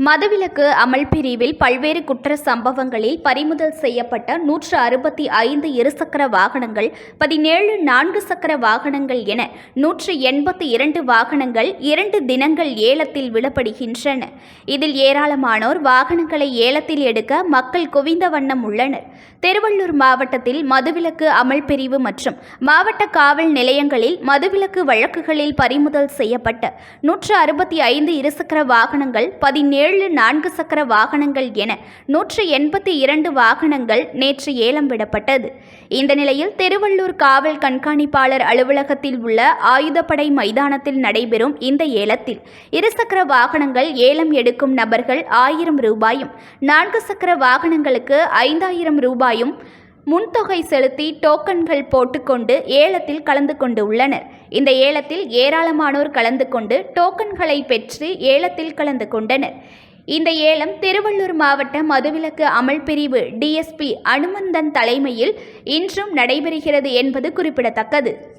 மதுவிலக்கு அமல் பிரிவில் பல்வேறு குற்ற சம்பவங்களில் பறிமுதல் செய்யப்பட்ட நூற்று அறுபத்தி ஐந்து இருசக்கர வாகனங்கள் பதினேழு நான்கு சக்கர வாகனங்கள் என நூற்று எண்பத்தி இரண்டு வாகனங்கள் இரண்டு தினங்கள் ஏலத்தில் விடப்படுகின்றன இதில் ஏராளமானோர் வாகனங்களை ஏலத்தில் எடுக்க மக்கள் குவிந்த வண்ணம் உள்ளனர். திருவள்ளூர் மாவட்டத்தில் மதுவிலக்கு அமல் பிரிவு மற்றும் மாவட்ட காவல் நிலையங்களில் மதுவிலக்கு வழக்குகளில் பறிமுதல் செய்யப்பட்ட நூற்று அறுபத்தி ஐந்து இருசக்கர வாகனங்கள் பதினேழு நான்கு சக்கர வாகனங்கள் என நூற்று எண்பத்தி இரண்டு வாகனங்கள் நேற்று ஏலம் விடப்பட்டது. இந்த நிலையில் திருவள்ளூர் காவல் கண்காணிப்பாளர் அலுவலகத்தில் உள்ள ஆயுதப்படை மைதானத்தில் நடைபெறும் இந்த ஏலத்தில் இருசக்கர வாகனங்கள் ஏலம் எடுக்கும் நபர்கள் ஆயிரம் ரூபாயும் நான்கு சக்கர வாகனங்களுக்கு ஐந்தாயிரம் ரூபாயும் முன்தொகை செலுத்தி டோக்கன்கள் போட்டுக்கொண்டு ஏலத்தில் கலந்து கொண்டு உள்ளனர். இந்த ஏலத்தில் ஏராளமானோர் கலந்து கொண்டு டோக்கன்களை பெற்று ஏலத்தில் கலந்து கொண்டனர். இந்த ஏலம் திருவள்ளூர் மாவட்ட மதுவிலக்கு அமல் பிரிவு டிஎஸ்பி அனுமந்தன் தலைமையில் இன்றும் நடைபெறுகிறது என்பது குறிப்பிடத்தக்கது.